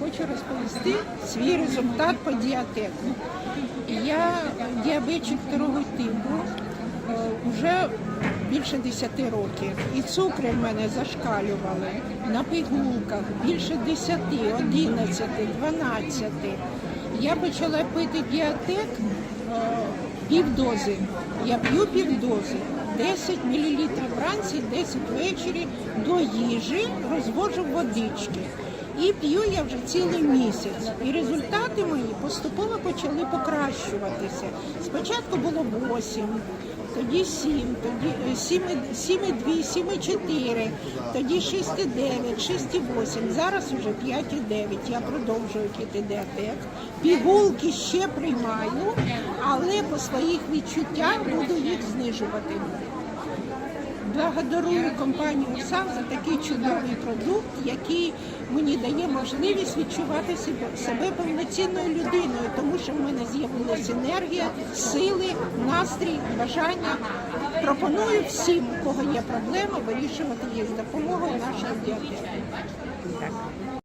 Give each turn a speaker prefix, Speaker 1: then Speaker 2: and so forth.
Speaker 1: хочу розповісти свій результат по діатеку. Я діабетчик второго типу е, вже більше 10 років. І цукри в мене зашкалювали на пігулках більше 10, 11, 12. Я почала пити діатек е, півдози. Я п'ю півдози. 10 мл вранці, 10 ввечері до їжі розвожу водички. І п'ю я вже цілий місяць. І результати мої поступово почали покращуватися. Спочатку було 8, тоді 7, тоді е, 7, 7,2, 7,4, тоді 6,9, 6,8, зараз уже 5,9. Я продовжую піти. Пігулки ще приймаю, але по своїх відчуттях буду їх знижувати. Благодарую компанію САВ за такий чудовий продукт, який мені дає можливість відчувати себе, повноцінною людиною, тому що в мене з'явилася енергія, сили, настрій, бажання. Пропоную всім, у кого є проблема, вирішувати їх з допомогою нашої діатеки.